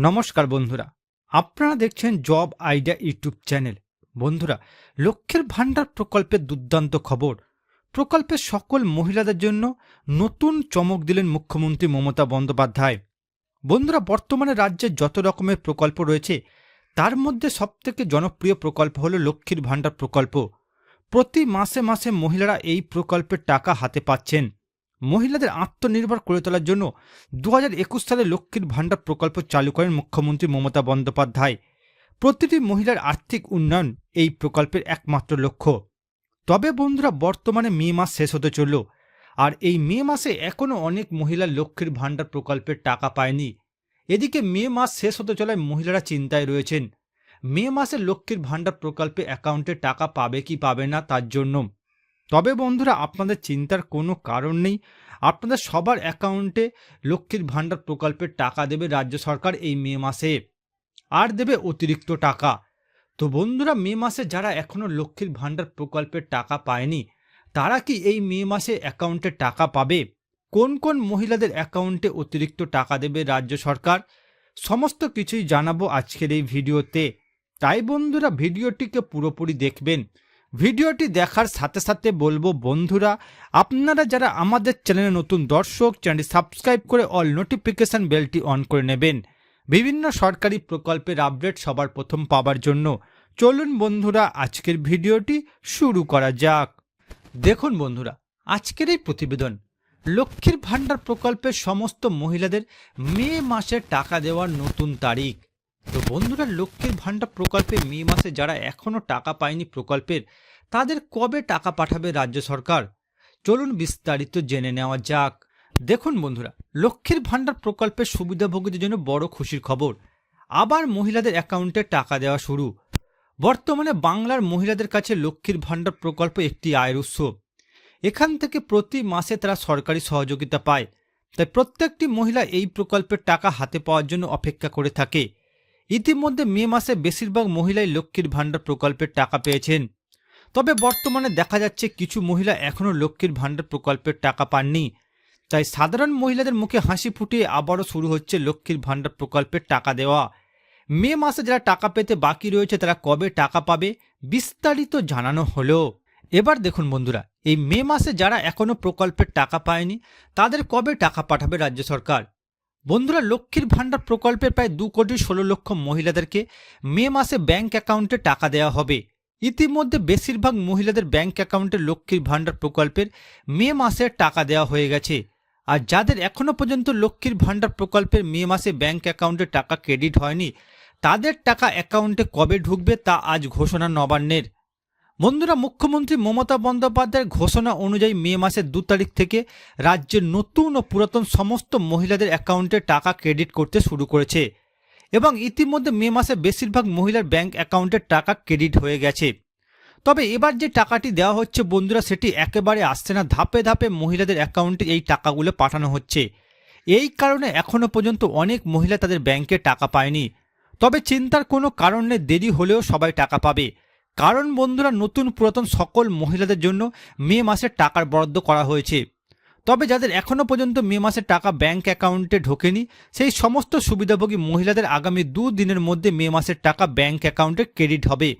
নমস্কার বন্ধুরা। আপনারা দেখছেন জব আইডিয়া ইউটিউব চ্যানেল। বন্ধুরা লক্ষ্যের ভাণ্ডার প্রকল্পের দুর্দান্ত খবর। প্রকল্পের সকল মহিলাদের জন্য নতুন চমক দিলেন মুখ্যমন্ত্রী মমতা বন্দ্যোপাধ্যায়। বন্ধুরা, বর্তমানে রাজ্যে যত রকমের প্রকল্প রয়েছে, তার মধ্যে সবথেকে জনপ্রিয় প্রকল্প হল লক্ষ্মীর ভাণ্ডার প্রকল্প। প্রতি মাসে মাসে মহিলারা এই প্রকল্পের টাকা হাতে পাচ্ছেন। মহিলাদের আত্মনির্ভর করে তোলার জন্য দু একুশ সালে লক্ষ্মীর ভাণ্ডার প্রকল্প চালু করেন মুখ্যমন্ত্রী মমতা বন্দ্যোপাধ্যায়। প্রতিটি মহিলার আর্থিক উন্নয়ন এই প্রকল্পের একমাত্র লক্ষ্য। তবে বন্ধুরা, বর্তমানে মে মাস শেষ হতে চলল আর এই মে মাসে এখনও অনেক মহিলা লক্ষ্মীর ভাণ্ডার প্রকল্পের টাকা পায়নি। এদিকে মে মাস শেষ হতে চলায় মহিলারা চিন্তায় রয়েছেন, মে মাসে লক্ষ্মীর ভাণ্ডার প্রকল্পে অ্যাকাউন্টে টাকা পাবে কি পাবে না তার জন্য। তবে বন্ধুরা, আপনাদের চিন্তার কোনো কারণ নেই। আপনাদের সবার অ্যাকাউন্টে লক্ষ্মীর ভাণ্ডার প্রকল্পের টাকা দেবে রাজ্য সরকার এই মে মাসে। আর দেবে অতিরিক্ত টাকা। তো বন্ধুরা, মে মাসে যারা এখনও লক্ষ্মীর ভাণ্ডার প্রকল্পের টাকা পায়নি, তারা কি এই মে মাসে অ্যাকাউন্টে টাকা পাবে? কোন কোন মহিলাদের অ্যাকাউন্টে অতিরিক্ত টাকা দেবে রাজ্য সরকার? সমস্ত কিছুই জানাব আজকের এই ভিডিওতে। তাই বন্ধুরা, ভিডিওটিকে পুরোপুরি দেখবেন। ভিডিওটি দেখার সাথে সাথে বলব, বন্ধুরা, আপনারা যারা আমাদের চ্যানেলে নতুন দর্শক, চ্যানেলটি সাবস্ক্রাইব করে অল নোটিফিকেশান বেলটি অন করে নেবেন। বিভিন্ন সরকারি প্রকল্পের আপডেট সবার প্রথম পাবার জন্য। চলুন, বন্ধুরা, আজকের ভিডিওটি শুরু করা যাক। দেখুন, বন্ধুরা, আজকের এই প্রতিবেদন। লক্ষ্মীর ভাণ্ডার প্রকল্পের সমস্ত মহিলাদের মে মাসে টাকা দেওয়ার নতুন তারিখ। তো বন্ধুরা, লক্ষ্মীর ভাণ্ডার প্রকল্পে মে মাসে যারা এখনও টাকা পায়নি প্রকল্পের, তাদের কবে টাকা পাঠাবে রাজ্য সরকার? চলুন বিস্তারিত জেনে নেওয়া যাক। দেখুন বন্ধুরা, লক্ষ্মীর ভাণ্ডার প্রকল্পের সুবিধাভোগীদের জন্য বড় খুশির খবর। আবার মহিলাদের অ্যাকাউন্টে টাকা দেওয়া শুরু। বর্তমানে বাংলার মহিলাদের কাছে লক্ষ্মীর ভাণ্ডার প্রকল্প একটি আয়ের উৎস। এখান থেকে প্রতি মাসে তারা সরকারি সহযোগিতা পায়। তাই প্রত্যেকটি মহিলা এই প্রকল্পের টাকা হাতে পাওয়ার জন্য অপেক্ষা করে থাকে। ইতিমধ্যে মে মাসে বেশিরভাগ মহিলাই লক্ষ্মীর ভাণ্ডার প্রকল্পের টাকা পেয়েছেন। তবে বর্তমানে দেখা যাচ্ছে কিছু মহিলা এখনও লক্ষ্মীর ভাণ্ডার প্রকল্পের টাকা পাননি। তাই সাধারণ মহিলাদের মুখে হাসি ফুটিয়ে আবারও শুরু হচ্ছে লক্ষ্মীর ভাণ্ডার প্রকল্পের টাকা দেওয়া। মে মাসে যারা টাকা পেতে বাকি রয়েছে, তারা কবে টাকা পাবে বিস্তারিত জানানো হলো। এবার দেখুন বন্ধুরা, এই মে মাসে যারা এখনও প্রকল্পের টাকা পায়নি, তাদের কবে টাকা পাঠাবে রাজ্য সরকার? বন্ধুরা, লক্ষ্মীর ভাণ্ডার প্রকল্পের প্রায় দু কোটি ষোলো লক্ষ মহিলাদেরকে মে মাসে ব্যাংক অ্যাকাউন্টে টাকা দেওয়া হবে। ইতিমধ্যে বেশিরভাগ মহিলাদের ব্যাংক অ্যাকাউন্টে লক্ষ্মীর ভাণ্ডার প্রকল্পের মে মাসে টাকা দেওয়া হয়ে গেছে। আর যাদের এখনও পর্যন্ত লক্ষ্মীর ভাণ্ডার প্রকল্পের মে মাসে ব্যাংক অ্যাকাউন্টে টাকা ক্রেডিট হয়নি, তাদের টাকা অ্যাকাউন্টে কবে ঢুকবে তা আজ ঘোষণা নবান্নের। বন্ধুরা, মুখ্যমন্ত্রী মমতা বন্দ্যোপাধ্যায়ের ঘোষণা অনুযায়ী মে মাসের দু তারিখ থেকে রাজ্যের নতুন ও পুরাতন সমস্ত মহিলাদের অ্যাকাউন্টে টাকা ক্রেডিট করতে শুরু করেছে এবং ইতিমধ্যে মে মাসে বেশিরভাগ মহিলার ব্যাংক অ্যাকাউন্টে টাকা ক্রেডিট হয়ে গেছে। তবে এবার যে টাকাটি দেওয়া হচ্ছে বন্ধুরা, সেটি একেবারে আসছে না। ধাপে ধাপে মহিলাদের অ্যাকাউন্টে এই টাকাগুলো পাঠানো হচ্ছে। এই কারণে এখনও পর্যন্ত অনেক মহিলা তাদের ব্যাংকে টাকা পায়নি। তবে চিন্তার কোনো কারণে দেরি হলেও সবাই টাকা পাবে। কারণ বন্ধুরা, নতুন পুরাতন সকল মহিলাদের জন্য মে মাসে টাকার বরাদ্দ করা হয়েছে। তবে যাদের এখনও পর্যন্ত মে মাসে টাকা ব্যাংক অ্যাকাউন্টে ঢোকেনি, সেই সমস্ত সুবিধাভোগী মহিলাদের আগামী দু দিনের মধ্যে মে মাসের টাকা ব্যাংক অ্যাকাউন্টে ক্রেডিট হবে।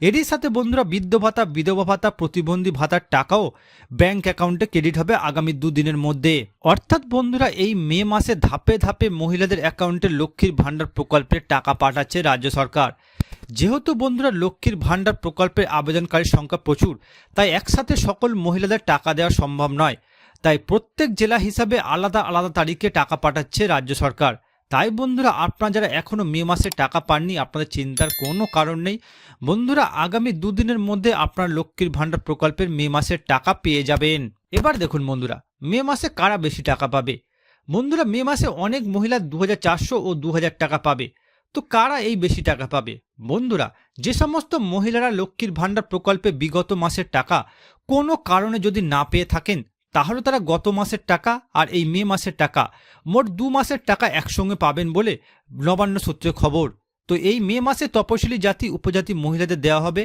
এরই সাথে বন্ধুরা, বৃদ্ধ ভাতা, বিধবা ভাতা, প্রতিবন্ধী ভাতার টাকাও ব্যাংক অ্যাকাউন্টে ক্রেডিট হবে আগামী দুদিনের মধ্যে। অর্থাৎ বন্ধুরা, এই মে মাসে ধাপে ধাপে মহিলাদের অ্যাকাউন্টে লক্ষ্মীর ভাণ্ডার প্রকল্পের টাকা পাঠাচ্ছে রাজ্য সরকার। যেহেতু বন্ধুরা লক্ষ্মীর ভাণ্ডার প্রকল্পের আবেদনকারীর সংখ্যা প্রচুর, তাই একসাথে সকল মহিলাদের টাকা দেওয়া সম্ভব নয়। তাই প্রত্যেক জেলা হিসাবে আলাদা আলাদা তারিখে টাকা পাঠাচ্ছে রাজ্য সরকার। তাই বন্ধুরা, আপনারা যারা এখনও মে মাসে টাকা পাননি, আপনাদের চিন্তার কোনো কারণ নেই। বন্ধুরা, আগামী দুদিনের মধ্যে আপনার লক্ষ্মীর ভাণ্ডার প্রকল্পের মে মাসের টাকা পেয়ে যাবেন। এবার দেখুন বন্ধুরা, মে মাসে কারা বেশি টাকা পাবে? বন্ধুরা, মে মাসে অনেক মহিলা দু হাজার চারশো ও দু হাজার টাকা পাবে। তো কারা এই বেশি টাকা পাবে? বন্ধুরা, যে সমস্ত মহিলারা লক্ষ্মীর ভাণ্ডার প্রকল্পে বিগত মাসের টাকা কোনো কারণে যদি না পেয়ে থাকেন, তাহলে তারা গত মাসের টাকা আর এই মে মাসের টাকা মোট দু মাসের টাকা একসঙ্গে পাবেন বলে নবান্ন সূত্রে খবর। তো এই মে মাসে তপশিলি জাতি, উপজাতি মহিলাদের দেওয়া হবে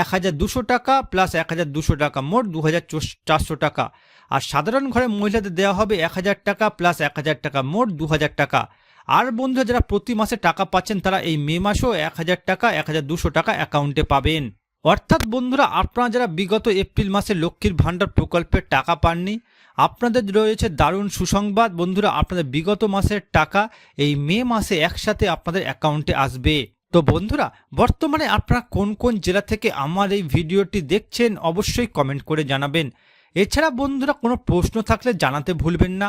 এক হাজার দুশো টাকা প্লাস এক হাজার দুশো টাকা, মোট দু হাজার চারশো টাকা। আর সাধারণ ঘরে মহিলাদের দেওয়া হবে এক হাজার টাকা প্লাস এক হাজার টাকা, মোট দু হাজার টাকা। আর বন্ধুরা, যারা প্রতি মাসে টাকা পাচ্ছেন, তারা এই মে মাসেও এক হাজার টাকা, এক হাজার দুশো টাকা অ্যাকাউন্টে পাবেন। অর্থাৎ বন্ধুরা, আপনারা যারা বিগত এপ্রিল মাসে লক্ষ্মীর ভাণ্ডার প্রকল্পের টাকা পাননি, আপনাদের রয়েছে দারুণ সুসংবাদ। বন্ধুরা, আপনাদের বিগত মাসের টাকা এই মে মাসে একসাথে আপনাদের অ্যাকাউন্টে আসবে। তো বন্ধুরা, বর্তমানে আপনারা কোন কোন জেলা থেকে আমার এই ভিডিওটি দেখছেন, অবশ্যই কমেন্ট করে জানাবেন। এছাড়া বন্ধুরা, কোনো প্রশ্ন থাকলে জানাতে ভুলবেন না।